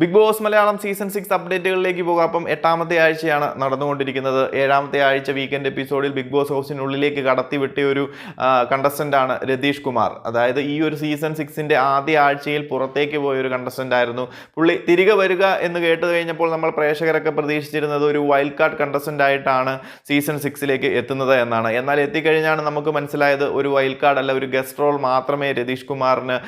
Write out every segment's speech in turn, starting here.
Big Boss Malayalam season six അപ്ഡേറ്റുകളിലേക്ക് പോകാം. അപ്പം എട്ടാമത്തെ ആഴ്ചയാണ് നടന്നുകൊണ്ടിരിക്കുന്നത്. ഏഴാമത്തെ ആഴ്ച വീക്കെൻഡ് എപ്പിസോഡിൽ ബിഗ് ബോസ് ഹൗസിനുള്ളിലേക്ക് കടത്തിവിട്ടിയ ഒരു കണ്ടസ്റ്റന്റാണ് രതീഷ് കുമാർ. അതായത് ഈ ഒരു സീസൺ സിക്സിന്റെ ആദ്യ ആഴ്ചയിൽ പുറത്തേക്ക് പോയ ഒരു കണ്ടസ്റ്റന്റ് ആയിരുന്നു. പുള്ളി തിരികെ വരിക എന്ന് കേട്ട് കഴിഞ്ഞപ്പോൾ നമ്മൾ പ്രേക്ഷകരൊക്കെ പ്രതീക്ഷിച്ചിരുന്നത് ഒരു വൈൽഡ് കാർഡ് കണ്ടസ്റ്റന്റ് ആയിട്ടാണ് സീസൺ സിക്സിലേക്ക് എത്തുന്നത് എന്നാണ്. എന്നാൽ എത്തിക്കഴിഞ്ഞാണ് നമുക്ക് മനസ്സിലായത് ഒരു വൈൽഡ് കാർഡ് അല്ല ഒരു ഗസ്റ്റ് റോൾ മാത്രമേ രതീഷ് കുമാറിന്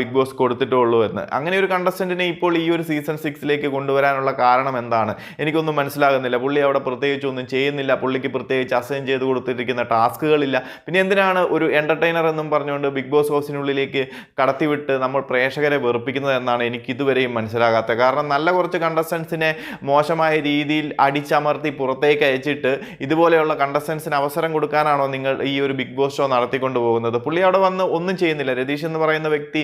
ബിഗ് ബോസ് കൊടുത്തിട്ടുള്ളൂ എന്ന്. അങ്ങനെ ഒരു കണ്ടസ്റ്റന്റിനെ ഇപ്പോൾ ഈ ഒരു സീസൺ സിക്സിലേക്ക് കൊണ്ടുവരാനുള്ള കാരണം എന്താണ്? എനിക്കൊന്നും മനസ്സിലാകുന്നില്ല. പുള്ളി അവിടെ പ്രത്യേകിച്ച് ഒന്നും ചെയ്യുന്നില്ല. പുള്ളിക്ക് പ്രത്യേകിച്ച് അസൈൻ ചെയ്ത് കൊടുത്തിരിക്കുന്ന ടാസ്കുകളില്ല. പിന്നെ എന്തിനാണ് ഒരു എന്റർടൈനർ എന്നും പറഞ്ഞുകൊണ്ട് ബിഗ് ബോസ് ഹൗസിനുള്ളിലേക്ക് കടത്തിവിട്ട് നമ്മൾ പ്രേക്ഷകരെ വെറുപ്പിക്കുന്നത് എന്നാണ് എനിക്ക് ഇതുവരെയും മനസ്സിലാകാത്തത് കാരണം നല്ല കുറച്ച് കണ്ടസ്റ്റൻസിനെ മോശമായ രീതിയിൽ അടിച്ചമർത്തി പുറത്തേക്ക് അയച്ചിട്ട് ഇതുപോലെയുള്ള കണ്ടസ്റ്റൻസിന് അവസരം കൊടുക്കാനാണോ നിങ്ങൾ ഈ ഒരു ബിഗ് ബോസ് ഷോ നടത്തിക്കൊണ്ട് പോകുന്നത്? പുള്ളി അവിടെ വന്ന് ഒന്നും ചെയ്യുന്നില്ല. രതീഷ് എന്ന് പറയുന്ന വ്യക്തി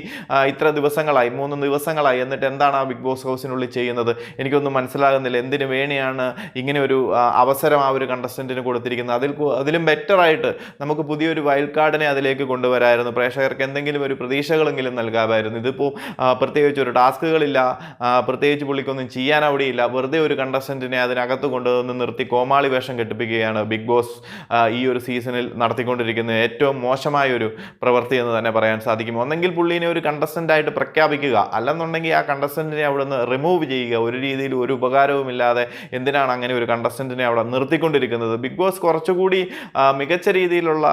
ഇത്ര ദിവസങ്ങളായി മൂന്ന് ദിവസങ്ങളായി എന്നിട്ട് എന്താണ് ആ ബിഗ് ബോസ് ഹൗസിനുള്ളിൽ ചെയ്യുന്നത്. എനിക്കൊന്നും മനസ്സിലാകുന്നില്ല. എന്തിനു വേണിയാണ് ഇങ്ങനെ ഒരു അവസരം ആ ഒരു കണ്ടസ്റ്റന്റിന് കൊടുത്തിരിക്കുന്നത്? അതിൽ അതിലും ബെറ്ററായിട്ട് നമുക്ക് പുതിയൊരു വൈൽഡ് കാർഡിനെ അതിലേക്ക് കൊണ്ടുവരായിരുന്നു. പ്രേക്ഷകർക്ക് എന്തെങ്കിലും ഒരു പ്രതീക്ഷകളെങ്കിലും നൽകാമായിരുന്നു. ഇതിപ്പോൾ പ്രത്യേകിച്ച് ഒരു ടാസ്കുകളില്ല. പ്രത്യേകിച്ച് പുള്ളിക്കൊന്നും ചെയ്യാൻ അവിടെയില്ല വെറുതെ ഒരു കണ്ടസ്റ്റന്റിനെ അതിനകത്ത് കൊണ്ടുവന്ന് നിർത്തി കോമാളി വേഷം കെട്ടിപ്പിക്കുകയാണ് ബിഗ് ബോസ് ഈ ഒരു സീസണിൽ നടത്തിക്കൊണ്ടിരിക്കുന്ന ഏറ്റവും മോശമായ ഒരു പ്രവൃത്തി എന്ന് തന്നെ പറയാൻ സാധിക്കും. ഒന്നെങ്കിൽ പുള്ളീനെ ഒരു കണ്ടസ്റ്റന്റായിട്ട് പ്രഖ്യാപിക്കുക. അല്ലെന്നുണ്ടെങ്കിൽ ആ കണ്ടസ്റ്റന്റിനെ അവിടെ നിന്ന് റിമൂവ് ചെയ്യുക. ഒരു രീതിയിൽ ഒരു ഉപകാരവുമില്ലാതെ എന്തിനാണ് അങ്ങനെ ഒരു കണ്ടസ്റ്റന്റിനെ അവിടെ നിർത്തിക്കൊണ്ടിരിക്കുന്നത്? ബിഗ് ബോസ് കുറച്ചുകൂടി മികച്ച രീതിയിലുള്ള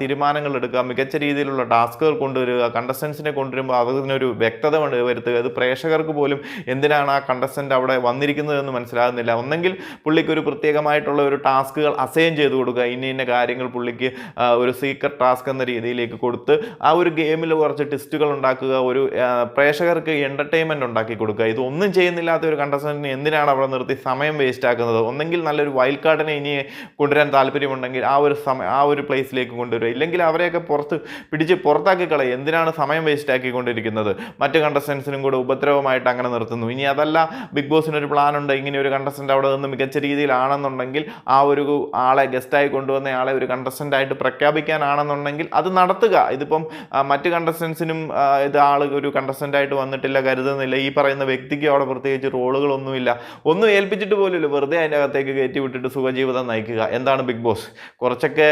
തീരുമാനങ്ങൾ എടുക്കുക മികച്ച രീതിയിലുള്ള ടാസ്കുകൾ കൊണ്ടുവരിക കണ്ടസ്റ്റൻസിനെ കൊണ്ടുവരുമ്പോൾ അതിനൊരു വ്യക്തത വരുത്തുക. അത് പ്രേക്ഷകർക്ക് പോലും എന്തിനാണ് ആ കണ്ടസ്റ്റന്റ് അവിടെ വന്നിരിക്കുന്നതെന്ന് മനസ്സിലാകുന്നില്ല. ഒന്നെങ്കിൽ പുള്ളിക്ക് ഒരു പ്രത്യേകമായിട്ടുള്ള ഒരു ടാസ്കുകൾ അസൈൻ ചെയ്ത് കൊടുക്കുക. ഇന്ന ഇന്ന കാര്യങ്ങൾ പുള്ളിക്ക് ഒരു സീക്രട്ട് ടാസ്ക് എന്ന രീതിയിലേക്ക് കൊടുത്ത് ആ ഒരു ഗെയിമിൽ കുറച്ച് ടെസ്റ്റുകൾ ഉണ്ടാക്കുക. ഒരു പ്രേക്ഷകർക്ക് എന്റർടൈൻമെന്റ് ഉണ്ടാക്കി കൊടുക്കുക. ഇതൊന്നും ചെയ്യുന്നില്ലാത്ത ഒരു കണ്ടസ്റ്റന്റിന് എന്തിനാണ് അവിടെ നിർത്തി സമയം വേസ്റ്റ് ആക്കുന്നത്? ഒന്നെങ്കിൽ നല്ലൊരു വൈൽഡ് കാർഡിനെ ഇനി കൊണ്ടുവരാൻ താല്പര്യമുണ്ടെങ്കിൽ ആ ഒരു സമയം ആ ഒരു പ്ലേസിലേക്ക് കൊണ്ടുവരിക. ഇല്ലെങ്കിൽ അവരെയൊക്കെ പുറത്ത് പിടിച്ച് പുറത്താക്കി കളയുക എന്തിനാണ് സമയം വേസ്റ്റ് ആക്കിക്കൊണ്ടിരിക്കുന്നത്? മറ്റ് കണ്ടസ്റ്റൻസിനും കൂടെ ഉപദ്രവമായിട്ട് അങ്ങനെ നിർത്തുന്നു. ഇനി അതല്ല ബിഗ് ബോസിനൊരു ഉണ്ട്. ഇങ്ങനെ ഒരു കണ്ടസ്റ്റന്റ് അവിടെ നിന്ന് മികച്ച രീതിയിലാണെന്നുണ്ടെങ്കിൽ ആ ഒരു ആളെ ഗസ്റ്റായി കൊണ്ടുവന്ന ആളെ ഒരു കണ്ടസ്റ്റന്റ് ആയിട്ട് പ്രഖ്യാപിക്കാനാണെന്നുണ്ടെങ്കിൽ അത് നടത്തുക. ഇതിപ്പം മറ്റ് കണ്ടസ്റ്റൻസിനും ഇത് ആൾ ഒരു കണ്ടസ്റ്റന്റ് ആയിട്ട് വന്നിട്ടില്ല കരുതുന്നില്ല. ഈ പറയുന്ന വ്യക്തിക്ക് അവിടെ പ്രത്യേകിച്ച് റോളുകളൊന്നുമില്ല. ഒന്നും ഏൽപ്പിച്ചിട്ട് പോലുമില്ല. വെറുതെ അതിന്റെ അകത്തേക്ക് കയറ്റി വിട്ടിട്ട് സുഖജീവിതം നയിക്കുക. എന്താണ് ബിഗ് ബോസ്? കുറച്ചൊക്കെ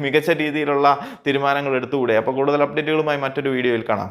മികച്ച രീതിയിലുള്ള തീരുമാനങ്ങൾ എടുത്തുകൂടെ? അപ്പോൾ കൂടുതൽ അപ്ഡേറ്റുകളുമായി മറ്റൊരു വീഡിയോയിൽ കാണാം.